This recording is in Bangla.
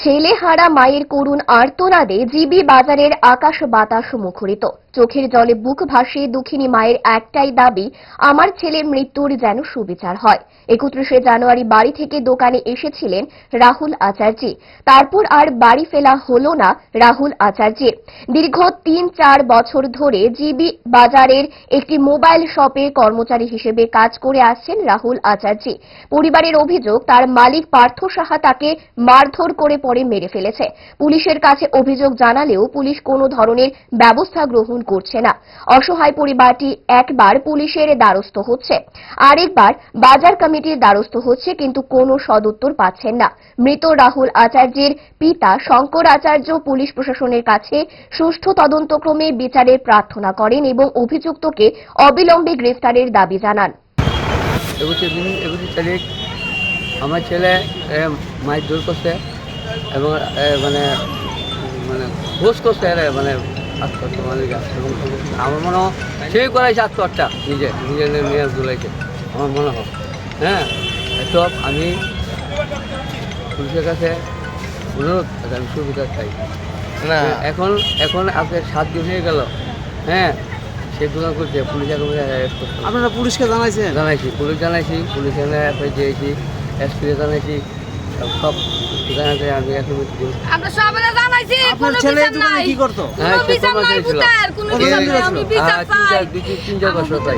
ছেলে হারা মায়ের করুণ আর্তনাদে জিবি বাজারের আকাশ বাতাস মুখরিত। চোখের জলে বুক ভাসিয়ে দুঃখিনী মায়ের একটাই দাবি, আমার ছেলের মৃত্যুর যেন সুবিচার হয়। একত্রিশে জানুয়ারি বাড়ি থেকে দোকানে এসেছিলেন রাহুল আচার্যি। তারপর আর বাড়ি ফেলা হলো না রাহুল আচার্যের দীর্ঘ তিন চার বছর ধরে জিবি বাজারের একটি মোবাইল শপে কর্মচারী হিসেবে কাজ করে আসছেন রাহুল আচার্যি। পরিবারের অভিযোগ, তার মালিক পার্থ সাহা তাকে মারধর করে পরে মেরে ফেলেছে। পুলিশের কাছে অভিযোগ জানালেও পুলিশ কোনো ধরনের ব্যবস্থা গ্রহণ করছে না। অসহায় পরিবারটি একবার পুলিশের দ্বারস্থ হচ্ছে। আরেকবার বাজার কমিটির দ্বারস্থ হচ্ছে কিন্তু কোনো সদুত্তর পাচ্ছেন না। মৃত রাহুল আচার্যের পিতা শঙ্কর আচার্য পুলিশ প্রশাসনের কাছে সুষ্ঠু তদন্তক্রমে বিচারের প্রার্থনা করেন এবং অভিযুক্তকে অবিলম্বে গ্রেফতারের দাবি জানান। আমার ছেলে মাছ দূর করছে। এবং মানে মানে ঘোষ করছে এরা মানে আত্মহত্যা মালিক এবং আমার মনে হয় সেই করাইছে আত্মহত্যা নিজে নিজে নিয়ে তুলাইছে আমার মনে হয়। হ্যাঁ? এসব আমি পুলিশের কাছে অনুরোধ আমি সুবিধা চাই। না। এখন এখন আজকে সাত দিন হয়ে গেল। হ্যাঁ? সে দোকান করছে পুলিশ এখন আপনারা পুলিশকে জানাইছেন? জানাইছি পুলিশ জানাইছি পুলিশ এখানে এফআই দিয়েছি এসপিকে জানাইছি। সব সব জানাতে আমি এখন আমরা সবাই জানাইছি আপনার ছেলে দোকানে কি করতো? হ্যাঁ, কোনো সে বিচার নাই কর্মচারী কোনো বিচার নাই আমি বিচার চাই দুই তিন বছর চাই